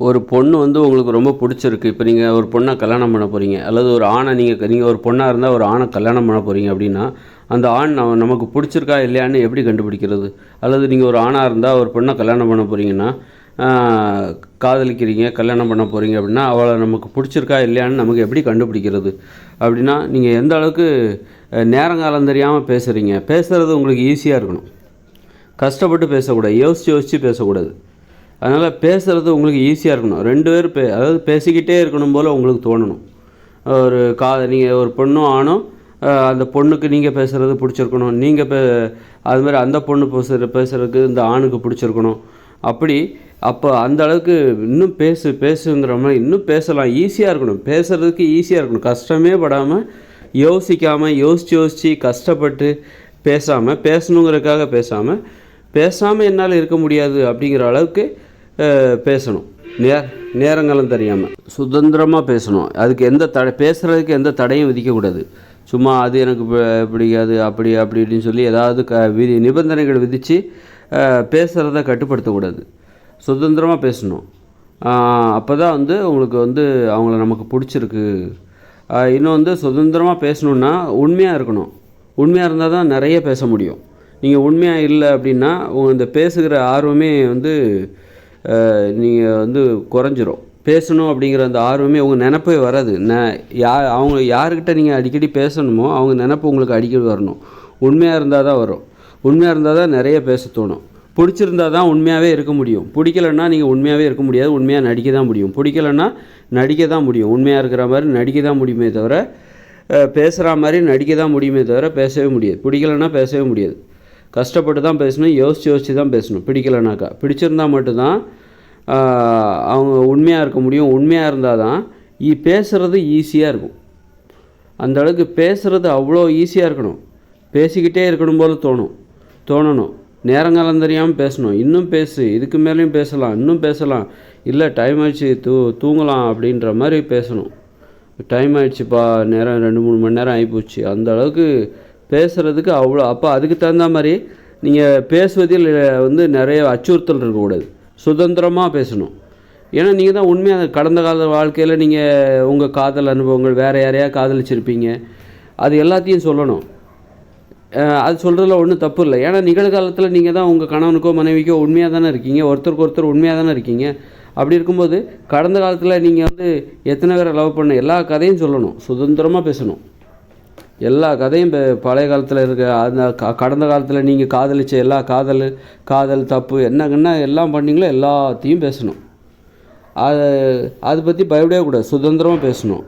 ஒரு பொண்ணு வந்து உங்களுக்கு ரொம்ப பிடிச்சிருக்கு. இப்போ நீங்கள் ஒரு பொண்ணை கல்யாணம் பண்ண போகிறீங்க அல்லது ஒரு ஆணை நீங்கள் நீங்கள் ஒரு பொண்ணாக இருந்தால் ஒரு ஆணை கல்யாணம் பண்ண போகிறீங்க அப்படின்னா அந்த ஆண் நம்ம நமக்கு பிடிச்சிருக்கா இல்லையான்னு எப்படி கண்டுபிடிக்கிறது? அல்லது நீங்கள் ஒரு ஆணாக இருந்தால் ஒரு பொண்ணை கல்யாணம் பண்ண போகிறீங்கன்னா காதலிக்கிறீங்க கல்யாணம் பண்ண போகிறீங்க அப்படின்னா அவளை நமக்கு பிடிச்சிருக்கா இல்லையான்னு நமக்கு எப்படி கண்டுபிடிக்கிறது? அப்படின்னா நீங்கள் எந்த அளவுக்கு நேரங்காலம் தெரியாமல் பேசுகிறீங்க பேசுகிறது உங்களுக்கு ஈஸியாக இருக்கணும். கஷ்டப்பட்டு பேசக்கூடாது. யோசித்து யோசித்து பேசக்கூடாது. அதனால் பேசுகிறது உங்களுக்கு ஈஸியாக இருக்கணும். ரெண்டு பேர் பே அதாவது பேசிக்கிட்டே இருக்கணும் போல் உங்களுக்கு தோணணும். ஒரு கா நீங்கள் ஒரு பொண்ணும் ஆணும் அந்த பொண்ணுக்கு நீங்கள் பேசுகிறது பிடிச்சிருக்கணும். நீங்கள் பே அது மாதிரி அந்த பொண்ணு பேசுகிற பேசுகிறதுக்கு இந்த ஆணுக்கு பிடிச்சிருக்கணும். அப்படி அப்போ அந்த அளவுக்கு இன்னும் பேசு பேசுங்கிற மாதிரி இன்னும் பேசலாம். ஈஸியாக இருக்கணும். பேசுகிறதுக்கு ஈஸியாக இருக்கணும். கஷ்டமே படாமல் யோசிக்காமல் யோசித்து யோசித்து கஷ்டப்பட்டு பேசாமல் பேசணுங்கிறதுக்காக பேசாமல் பேசாமல் என்னால் இருக்க முடியாது அப்படிங்கிற அளவுக்கு பேசணும். நே நேரங்களும் தெரியாமல் சுதந்திரமாக பேசணும். அதுக்கு எந்த தடை பேசுகிறதுக்கு எந்த தடையும் விதிக்கக்கூடாது. சும்மா அது எனக்கு பிடிக்காது அப்படி அப்படி இப்படின்னு சொல்லி ஏதாவது க விதி நிபந்தனைகள் விதித்து பேசுகிறத கட்டுப்படுத்தக்கூடாது. சுதந்திரமாக பேசணும். அப்போ தான் வந்து உங்களுக்கு வந்து அவங்கள நமக்கு பிடிச்சிருக்கு. இன்னும் வந்து சுதந்திரமாக பேசணுன்னா உண்மையாக இருக்கணும். உண்மையாக இருந்தால் தான் நிறைய பேச முடியும். நீங்கள் உண்மையாக இல்லை அப்படின்னா உங்கள் இந்த பேசுகிற ஆர்வமே வந்து நீங்கள் வந்து குறைஞ்சிரும். பேசணும் அப்படிங்கிற அந்த ஆர்வமே உங்கள் நினப்பே வராது. ந யா அவங்க யாருக்கிட்ட நீங்கள் அடிக்கடி பேசணுமோ அவங்க நினப்பு உங்களுக்கு அடிக்கடி வரணும். உண்மையாக இருந்தால் தான் வரும். உண்மையாக இருந்தால் தான் நிறைய பேச தோணும். பிடிச்சிருந்தா தான் உண்மையாகவே இருக்க முடியும். பிடிக்கலன்னா நீங்கள் உண்மையாகவே இருக்க முடியாது. உண்மையாக நடிக்க தான் முடியும். பிடிக்கலன்னா நடிக்க தான் முடியும். உண்மையாக இருக்கிற மாதிரி நடிக்க தான் முடியுமே தவிர பேசுகிற மாதிரி நடிக்க தான் முடியுமே தவிர பேசவே முடியாது. பிடிக்கலன்னா பேசவே முடியாது. கஷ்டப்பட்டு தான் பேசணும் யோசித்து யோசித்து தான் பேசணும். பிடிக்கலனாக்கா. பிடிச்சிருந்தா மட்டும்தான் அவங்க உண்மையாக இருக்க முடியும். உண்மையாக இருந்தால் தான் இ பேசுகிறது ஈஸியாக இருக்கும். அந்த அளவுக்கு பேசுகிறது அவ்வளோ ஈஸியாக இருக்கணும். பேசிக்கிட்டே இருக்கணும் போல் தோணும். தோணணும். நேரங்காலம் தெரியாமல் பேசணும். இன்னும் பேசு. இதுக்கு மேலேயும் பேசலாம். இன்னும் பேசலாம். இல்லை டைம் ஆயிடுச்சு தூ தூங்கலாம் அப்படின்ற மாதிரி பேசணும். டைம் ஆயிடுச்சுப்பா. நேரம் ரெண்டு மூணு மணி நேரம் ஆகிப்போச்சு அந்த அளவுக்கு பேசுகிறதுக்கு அவ்வளோ அப்போ அதுக்கு தகுந்த மாதிரி நீங்கள் பேசுவதில் வந்து நிறைய அச்சுறுத்தல் இருக்கக்கூடாது. சுதந்திரமாக பேசணும். ஏன்னா நீங்கள் தான் உண்மையாக கடந்த கால வாழ்க்கையில் நீங்கள் உங்கள் காதல் அனுபவங்கள் வேறு யாரையா காதலிச்சிருப்பீங்க. அது எல்லாத்தையும் சொல்லணும். அது சொல்கிறதுல ஒன்றும் தப்பு இல்லை. ஏன்னா நிகழ்காலத்தில் நீங்கள் தான் உங்கள் கணவனுக்கோ மனைவிக்கோ உண்மையாக தானே இருக்கீங்க. ஒருத்தருக்கு ஒருத்தர் உண்மையாக தானே இருக்கீங்க. அப்படி இருக்கும்போது கடந்த காலத்தில் நீங்கள் வந்து எத்தனை பேரை லவ் பண்ண எல்லா கதையும் சொல்லணும். சுதந்திரமாக பேசணும். எல்லா கதையும் இப்போ பழைய காலத்தில் இருக்க அந்த க- கடந்த காலத்தில் நீங்கள் காதலிச்ச எல்லா காதல் காதல் தப்பு என்னங்கன்னா எல்லாம் பண்ணிங்களோ எல்லாத்தையும் பேசணும். அது அதை பற்றி பயப்படவே கூடாது சுதந்திரமாக பேசணும்.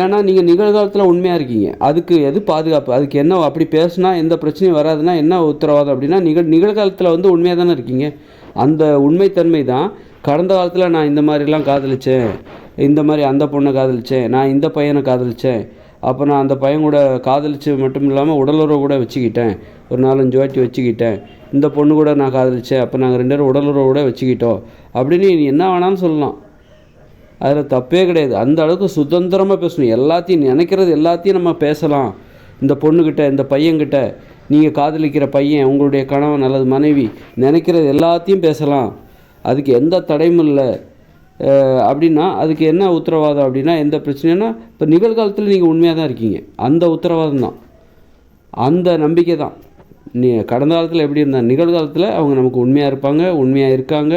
ஏன்னா நீங்கள் நிகழ்காலத்தில் உண்மையாக இருக்கீங்க. அதுக்கு எது பாதுகாப்பு? அதுக்கு என்ன அப்படி பேசுனா எந்த பிரச்சனையும் வராதுன்னா என்ன உத்தரவாதம் அப்படின்னா நிகழ் நிகழ்காலத்தில் வந்து உண்மையாக தானே இருக்கீங்க. அந்த உண்மைத்தன்மை தான் கடந்த காலத்தில் நான் இந்த மாதிரிலாம் காதலிச்சேன் இந்த மாதிரி அந்த பொண்ணை காதலிச்சேன் நான் இந்த பையனை காதலிச்சேன் அப்போ நான் அந்த பையன் கூட காதலிச்சு மட்டும் இல்லாமல் உடலுறவு கூட வச்சுக்கிட்டேன். ஒரு நாலஞ்சு வாட்டி வச்சுக்கிட்டேன். இந்த பொண்ணு கூட நான் காதலிச்சேன். அப்போ நாங்கள் ரெண்டு பேரும் உடலுறவு கூட வச்சுக்கிட்டோம். அப்படின்னு நீ என்ன வேணாலும் சொல்லலாம். அதில் தப்பே கிடையாது. அந்த அளவுக்கு சுதந்திரமாக பேசணும். எல்லாத்தையும் நினைக்கிறது எல்லாத்தையும் நம்ம பேசலாம். இந்த பொண்ணுக்கிட்ட இந்த பையன்கிட்ட நீங்கள் காதலிக்கிற பையன் உங்களுடைய கணவன் அல்லது மனைவி நினைக்கிறது எல்லாத்தையும் பேசலாம். அதுக்கு எந்த தடையும் இல்லை. அப்படின்னா அதுக்கு என்ன உத்தரவாதம் அப்படின்னா எந்த பிரச்சனைனா இப்போ நிகழ்காலத்தில் நீங்கள் உண்மையாக தான் இருக்கீங்க. அந்த உத்தரவாதம் தான். அந்த நம்பிக்கை தான். நீ கடந்த காலத்தில் எப்படி இருந்தால் நிகழ்காலத்தில் அவங்க நமக்கு உண்மையாக இருப்பாங்க உண்மையாக இருக்காங்க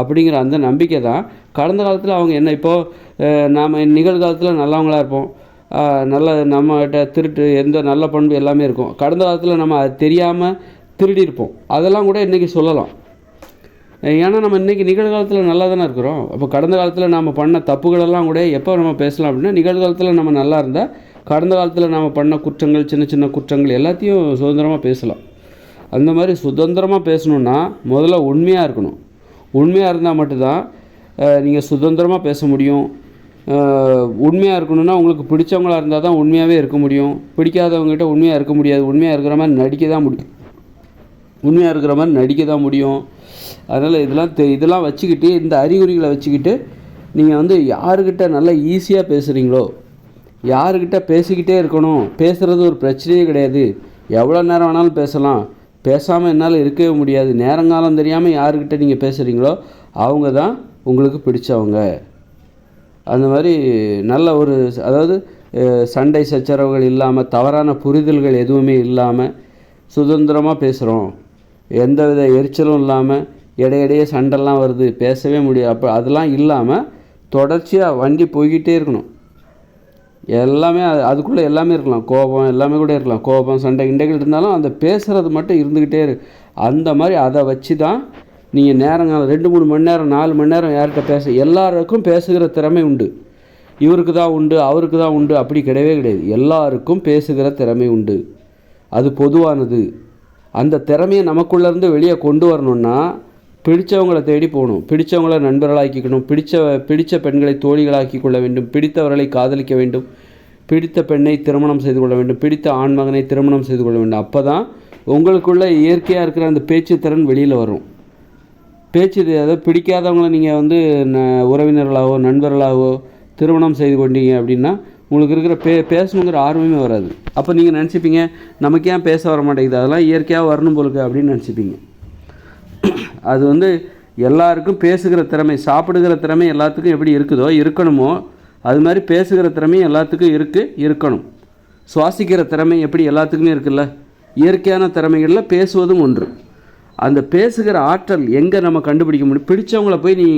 அப்படிங்கிற அந்த நம்பிக்கை தான். கடந்த காலத்தில் அவங்க என்ன இப்போது நாம் நிகழ்காலத்தில் நல்லவங்களா இருப்போம். நல்ல நம்மகிட்ட திருட்டு எந்த நல்ல பண்பு எல்லாமே இருக்கும். கடந்த காலத்தில் நம்ம அது தெரியாமல் திருடி இருப்போம் அதெல்லாம் கூட இன்றைக்கி சொல்லலாம். ஏன்னா நம்ம இன்றைக்கி நிகழ்காலத்தில் நல்லா தானே இருக்கிறோம். அப்போ கடந்த காலத்தில் நாம் பண்ண தப்புகளெல்லாம் கூட எப்போ நம்ம பேசலாம் அப்படின்னா நிகழ்காலத்தில் நம்ம நல்லா இருந்தால் கடந்த காலத்தில் நாம் பண்ண குற்றங்கள் சின்ன சின்ன குற்றங்கள் எல்லாத்தையும் சுதந்திரமாக பேசலாம். அந்த மாதிரி சுதந்திரமாக பேசணுன்னா முதல்ல உண்மையாக இருக்கணும். உண்மையாக இருந்தால் மட்டும்தான் நீங்கள் சுதந்திரமாக பேச முடியும். உண்மையாக இருக்கணும்னா உங்களுக்கு பிடிச்சவங்களா இருந்தால் தான் உண்மையாகவே இருக்க முடியும். பிடிக்காதவங்ககிட்ட உண்மையாக இருக்க முடியாது. உண்மையாக இருக்கிற மாதிரி நடிக்க தான் முடியும். உண்மையாக இருக்கிற மாதிரி நடிக்க தான் முடியும். அதனால் இதெல்லாம் தெ இதெல்லாம் வச்சுக்கிட்டு இந்த அறிகுறிகளை வச்சுக்கிட்டு நீங்கள் வந்து யாருக்கிட்ட நல்லா ஈஸியாக பேசுகிறீங்களோ யாருக்கிட்ட பேசிக்கிட்டே இருக்கணும் பேசுகிறது ஒரு பிரச்சனையே கிடையாது. எவ்வளோ நேரம் வேணாலும் பேசலாம். பேசாமல் என்னால் இருக்கவே முடியாது. நேரங்காலம் தெரியாமல் யாருக்கிட்ட நீங்கள் பேசுகிறீங்களோ அவங்க தான் உங்களுக்கு பிடிச்சவங்க. அந்த மாதிரி நல்ல ஒரு அதாவது சண்டை சச்சரவுகள் இல்லாமல் தவறான புரிதல்கள் எதுவுமே இல்லாமல் சுதந்திரமாக பேசுகிறோம் எந்தவித எரிச்சலும் இல்லாமல் இடையிடையே சண்டைலாம் வருது பேசவே முடியாது. அப்போ அதெல்லாம் இல்லாமல் தொடர்ச்சியாக வண்டி போய்கிட்டே இருக்கணும். எல்லாமே அது அதுக்குள்ளே எல்லாமே இருக்கலாம். கோபம் எல்லாமே கூட இருக்கலாம். கோபம் சண்டை கிண்டைகள் இருந்தாலும் அந்த பேசுகிறது மட்டும் இருந்துக்கிட்டே இருக்கு அந்த மாதிரி அதை வச்சு தான் நீங்கள் நேரங்கள் ரெண்டு மூணு மணி நேரம் நாலு மணி நேரம் யார்கிட்ட பேச எல்லாருக்கும் பேசுகிற திறமை உண்டு. இவருக்கு தான் உண்டு அவருக்கு தான் உண்டு அப்படி கிடையவே கிடையாது. எல்லாருக்கும் பேசுகிற திறமை உண்டு. அது பொதுவானது. அந்த திறமையை நமக்குள்ளேருந்து வெளியே கொண்டு வரணும்னா பிடித்தவங்களை தேடி போகணும். பிடித்தவங்கள நண்பர்களாக்கிக்கணும். பிடிச்ச பிடித்த பெண்களை தோழிகளாக்கி கொள்ள வேண்டும். பிடித்தவர்களை காதலிக்க வேண்டும். பிடித்த பெண்ணை திருமணம் செய்து கொள்ள வேண்டும். பிடித்த ஆண்மகனை திருமணம் செய்து கொள்ள வேண்டும். அப்போ தான் உங்களுக்குள்ள இயற்கையாக இருக்கிற அந்த பேச்சு திறன் வெளியில் வரும். பேச்சு அதாவது பிடிக்காதவங்களை நீங்கள் வந்து ந- உறவினர்களாகவோ நண்பர்களாகவோ திருமணம் செய்து கொண்டீங்க அப்படின்னா உங்களுக்கு இருக்கிற பே பேசணுங்கிற ஆர்வமே வராது. அப்போ நீங்கள் நினச்சிப்பீங்க நமக்கு ஏன் பேச வர மாட்டேங்குது? அதெல்லாம் இயற்கையாக வரணும் போலுக்கு அப்படின்னு நினச்சிப்பீங்க. அது வந்து எல்லாருக்கும் பேசுகிற திறமை சாப்பிடுகிற திறமை எல்லாத்துக்கும் எப்படி இருக்குதோ இருக்கணுமோ அது மாதிரி பேசுகிற திறமையும் எல்லாத்துக்கும் இருக்குது இருக்கணும். சுவாசிக்கிற திறமை எப்படி எல்லாத்துக்குமே இருக்குல்ல? இயற்கையான திறமைகளில் பேசுவதும் ஒன்று. அந்த பேசுகிற ஆற்றல் எங்கே நம்ம கண்டுபிடிக்க முடியும்? பிடிச்சவங்கள போய் நீ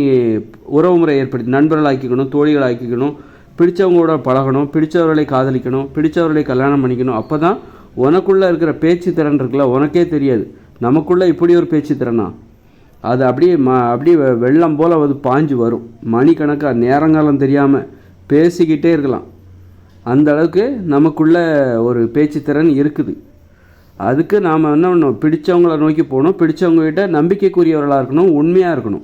உறவுமுறை ஏற்படுத்தி நண்பர்களாக்கிக்கணும் தோழிகளாக்கிக்கணும் பிடித்தவங்களோட பழகணும் பிடித்தவர்களை காதலிக்கணும் பிடித்தவர்களை கல்யாணம் பண்ணிக்கணும். அப்போ தான் உனக்குள்ளே இருக்கிற பேச்சு திறன் இருக்குல்ல உனக்கே தெரியாது. நமக்குள்ளே இப்படி ஒரு பேச்சு திறனா? அது அப்படியே ம அப்படியே வெ- வெள்ளம் போல் அது பாஞ்சு வரும். மணிக்கணக்காக நேரங்காலம் தெரியாமல் பேசிக்கிட்டே இருக்கலாம். அந்த அளவுக்கு நமக்குள்ள ஒரு பேச்சு திறன் இருக்குது. அதுக்கு நாம் என்ன பண்ணணும்? பிடித்தவங்கள நோக்கி போகணும். பிடித்தவங்ககிட்ட நம்பிக்கைக்குரியவர்களாக இருக்கணும் உண்மையாக இருக்கணும்.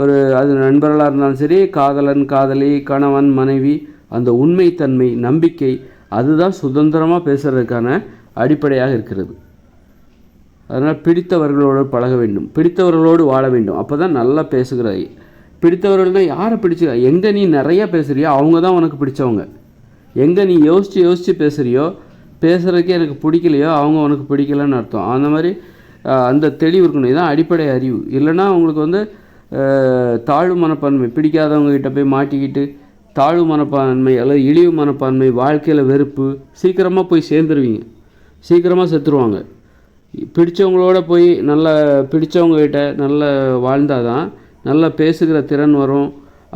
ஒரு அது நண்பர்களாக இருந்தாலும் சரி காதலன் காதலி கணவன் மனைவி அந்த உண்மைத்தன்மை நம்பிக்கை அதுதான் சுதந்திரமாக பேசுகிறதுக்கான அடிப்படையாக இருக்கிறது. அதனால் பிடித்தவர்களோடு பழக வேண்டும். பிடித்தவர்களோடு வாழ வேண்டும். அப்போ தான் நல்லா பேசுகிறாய் பிடித்தவர்கள்னால் யாரை பிடிச்சி எங்கே நீ நிறையா பேசுகிறியோ அவங்க தான் உனக்கு பிடிச்சவங்க. எங்கே நீ யோசித்து யோசித்து பேசுகிறியோ பேசுகிறதுக்கே எனக்கு பிடிக்கலையோ அவங்க உனக்கு பிடிக்கலன்னு அர்த்தம். அந்த மாதிரி அந்த தெளிவு இருக்கணும். இதுதான் அடிப்படை அறிவு. இல்லைன்னா உங்களுக்கு வந்து தாழ்வு மனப்பான்மை பிடிக்காதவங்க கிட்ட போய் மாட்டிக்கிட்டு தாழ்வு மனப்பான்மை அல்லது இழிவு மனப்பான்மை வாழ்க்கையில் வெறுப்பு சீக்கிரமாக போய் சேர்ந்துருவீங்க. சீக்கிரமாக செத்துருவாங்க. பிடிச்சவங்களோட போய் நல்ல பிடிச்சவங்ககிட்ட நல்ல வாழ்ந்தால் தான் நல்லா பேசுகிற திறன் வரும்.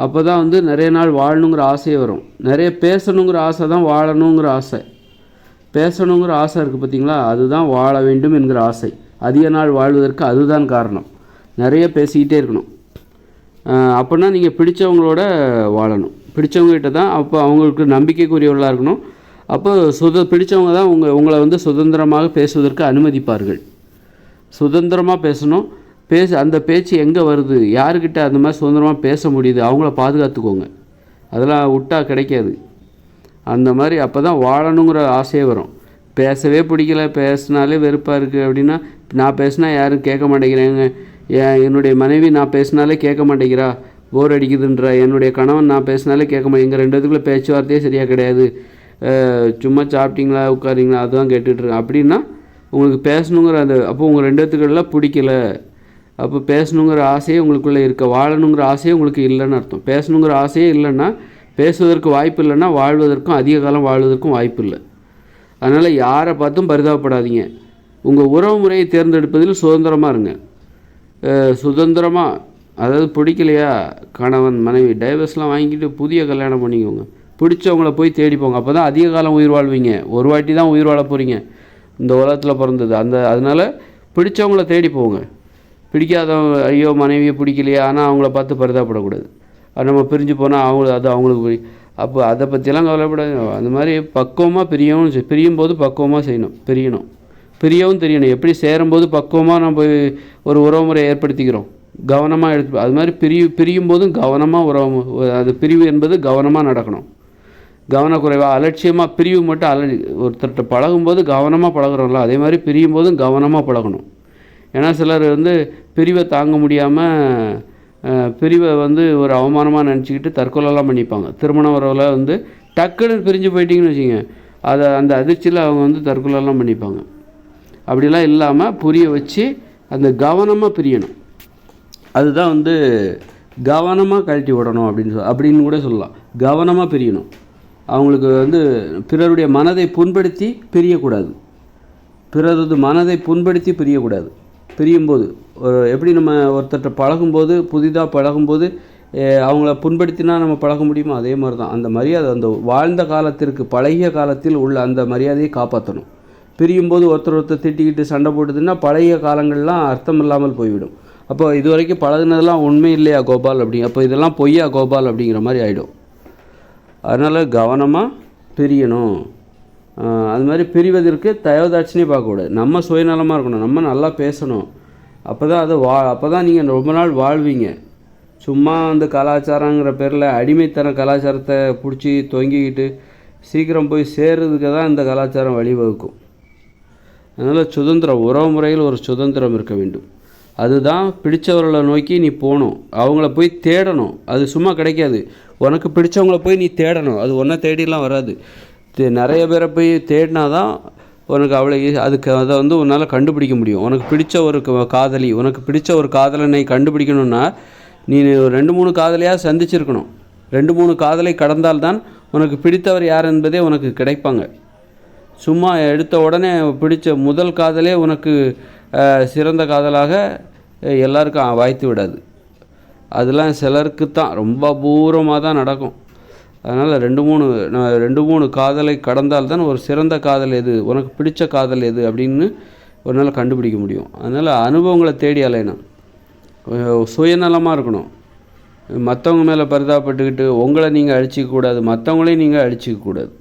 அப்போ தான் வந்து நிறைய நாள் வாழணுங்கிற ஆசையே வரும். நிறைய பேசணுங்கிற ஆசை தான் வாழணுங்கிற ஆசை. பேசணுங்கிற ஆசை இருக்குது பார்த்தீங்களா அதுதான் வாழ வேண்டும் என்கிற ஆசை. அதிக நாள் வாழ்வதற்கு அதுதான் காரணம். நிறைய பேசிக்கிட்டே இருக்கணும். அப்படின்னா நீங்கள் பிடிச்சவங்களோட வாழணும். பிடிச்சவங்ககிட்ட தான் அப்போ அவங்களுக்கு நம்பிக்கைக்குரியவர்களாக இருக்கணும். அப்போ சுத பிடிச்சவங்க தான் உங்கள் உங்களை வந்து சுதந்திரமாக பேசுவதற்கு அனுமதிப்பார்கள். சுதந்திரமாக பேசணும். பேச அந்த பேச்சு எங்கே வருது? யாருக்கிட்ட அந்த மாதிரி சுதந்திரமாக பேச முடியுது? அவங்கள பாதுகாத்துக்கோங்க. அதெல்லாம் விட்டா கிடைக்காது. அந்த மாதிரி அப்போ தான் வாழணுங்கிற ஆசையே வரும். பேசவே பிடிக்கல. பேசினாலே வெறுப்பாக இருக்குது அப்படின்னா நான் பேசினா யாரும் கேட்க மாட்டேங்கிறாங்க. என்னுடைய மனைவி நான் பேசினாலே கேட்க மாட்டேங்கிறா. போர் அடிக்குதுன்ற. என்னுடைய கணவன் நான் பேசினாலே கேட்க மாட்டேங்க எங்கள் ரெண்டுத்துக்குள்ளே பேச்சுவார்த்தையே சரியாக கிடையாது. சும்மா சாப்பிட்டீங்களா உட்காரீங்களா அதுதான் கேட்டுட்ருக்கேன் அப்படின்னா உங்களுக்கு பேசணுங்கிற அந்த அப்போ உங்கள் ரெண்டுத்துக்கெல்லாம் பிடிக்கல. அப்போ பேசணுங்கிற ஆசையே உங்களுக்குள்ளே இருக்க வாழணுங்கிற ஆசையே உங்களுக்கு இல்லைன்னு அர்த்தம். பேசணுங்கிற ஆசையே இல்லைன்னா பேசுவதற்கு வாய்ப்பு இல்லைன்னா வாழ்வதற்கும் அதிக காலம் வாழ்வதற்கும் வாய்ப்பு இல்லை. அதனால் யாரை பார்த்தும் பரிதாபப்படாதீங்க. உங்கள் உறவு முறையை தேர்ந்தெடுப்பதில் சுதந்திரமாக இருங்க. சுதந்திரமாக அதாவது பிடிக்கலையா கணவன் மனைவி டைவர்ஸ்லாம் வாங்கிட்டு புதிய கல்யாணம் பண்ணிக்கோங்க. பிடிச்சவங்கள போய் தேடி போங்க. அப்போ தான் அதிக காலம் உயிர் வாழ்வீங்க. ஒரு வாட்டி தான் உயிர் வாழ போகிறீங்க இந்த உலகத்தில் பிறந்தது. அந்த அதனால் பிடிச்சவங்கள தேடி போங்க. பிடிக்காதவங்க ஐயோ மனைவியை பிடிக்கலையா ஆனால் அவங்கள பார்த்து பரிதாப்படக்கூடாது அது நம்ம பிரிஞ்சு போனால் அவங்க அது அவங்களுக்கு பிடி அப்போ அதை பற்றிலாம் கவலைப்படாது அந்த மாதிரி பக்குவமாக பிரியவும் செய்- பிரியும் போது பக்குவமாக செய்யணும். பிரியணும். பிரியவும் தெரியணும். எப்படி சேரும்போது பக்குவமாக நம்ம போய் ஒரு உறவுமுறை ஏற்படுத்திக்கிறோம். கவனமாக எடுத்து அது மாதிரி பிரி பிரியும் போதும் கவனமாக உறவு அது பிரிவு என்பது கவனமாக நடக்கணும். கவனக்குறைவாக அலட்சியமாக பிரிவு மட்டும் அல ஒருத்தர்கிட்ட பழகும்போது கவனமாக பழகுறோம்ல அதே மாதிரி பிரியும் போதும் கவனமாக பழகணும். ஏன்னா சிலர் வந்து பிரிவை தாங்க முடியாமல் பிரிவை வந்து ஒரு அவமானமாக நினச்சிக்கிட்டு தற்கொலைலாம் பண்ணிப்பாங்க. திருமண உறவில் வந்து டக்குன்னு பிரிஞ்சு போயிட்டீங்கன்னு வச்சுங்க அதை அந்த அதிர்ச்சியில் அவங்க வந்து தற்கொலைலாம் பண்ணிப்பாங்க. அப்படிலாம் இல்லாமல் புரிய வச்சு அந்த கவனமாக பிரியணும். அதுதான் வந்து கவனமாக கழட்டி விடணும் அப்படின்னு சொல் அப்படின்னு கூட சொல்லலாம். கவனமாக பிரியணும். அவங்களுக்கு வந்து பிறருடைய மனதை புண்படுத்தி பிரியக்கூடாது. பிறரது மனதை புண்படுத்தி பிரியக்கூடாது. பிரியும்போது ஒரு எப்படி நம்ம ஒருத்தர்கிட்ட பழகும்போது புதிதாக பழகும்போது அவங்கள புண்படுத்தினா நம்ம பழக முடியுமோ? அதே மாதிரி தான் அந்த மரியாதை அந்த வாழ்ந்த காலத்திற்கு பழகிய காலத்தில் உள்ள அந்த மரியாதையை காப்பாற்றணும் பிரியும்போது ஒருத்தர் ஒருத்தர் திட்டிக்கிட்டு சண்டை போட்டுதுன்னா பழைய காலங்கள்லாம் அர்த்தம் இல்லாமல் போய்விடும். அப்போ இது வரைக்கும் பழகுனதெல்லாம் உண்மை இல்லையா கோபால் அப்படி? அப்போ இதெல்லாம் பொய்யா கோபால் அப்படிங்கிற மாதிரி ஆகிடும் அதனால் கவனமாக பிரியணும். அது மாதிரி பிரிவதற்கு தயவதாட்சினே பார்க்கக்கூடாது நம்ம சுயநலமாக இருக்கணும். நம்ம நல்லா பேசணும். அப்போ தான் அது வா அப்போ தான் நீங்கள் ரொம்ப நாள் வாழ்வீங்க. சும்மா அந்த கலாச்சாரங்கிற பேரில் அடிமைத்தன கலாச்சாரத்தை பிடிச்சி தொங்கிக்கிட்டு சீக்கிரம் போய் சேர்றதுக்கு தான் இந்த கலாச்சாரம் வழிவகுக்கும். அதனால் சுதந்திரம் உறவு முறையில் ஒரு சுதந்திரம் இருக்க வேண்டும். அதுதான் பிடித்தவர்களை நோக்கி நீ போகணும். அவங்கள போய் தேடணும். அது சும்மா கிடைக்காது. உனக்கு பிடிச்சவங்கள போய் நீ தேடணும். அது ஒன்றை தேடிலாம் வராது. தே- நிறைய பேரை போய் தேடினா தான் உனக்கு அவ்வளோ அதுக்கு அதை வந்து உன்னால் கண்டுபிடிக்க முடியும். உனக்கு பிடிச்ச ஒரு காதலி உனக்கு பிடிச்ச ஒரு காதலனை கண்டுபிடிக்கணும்னா நீ ரெண்டு மூணு காதலியாக சந்திச்சிருக்கணும். ரெண்டு மூணு காதலை கடந்தால்தான் உனக்கு பிடித்தவர் யார் என்பதே உனக்கு கிடைப்பாங்க. சும்மா எடுத்த உடனே பிடித்த முதல் காதலே உனக்கு சிறந்த காதலாக எல்லாருக்கும் வாய்த்து விடாது. அதெல்லாம் சிலருக்கு தான் ரொம்ப அபூர்வமாக தான் நடக்கும். அதனால் ரெண்டு மூணு நான் ரெண்டு மூணு காதலை கடந்தால் தான் ஒரு சிறந்த காதல் எது உனக்கு பிடிச்ச காதல் எது அப்படின்னு ஒரு நாள் கண்டுபிடிக்க முடியும். அதனால் அனுபவங்களை தேடி அலையணும். சுயநலமாக இருக்கணும். மற்றவங்க மேலே பரிதாபப்பட்டுக்கிட்டு உங்களை நீங்கள் அழிச்சிக்க கூடாது மற்றவங்களையும் நீங்கள் அழிச்சிக்க கூடாது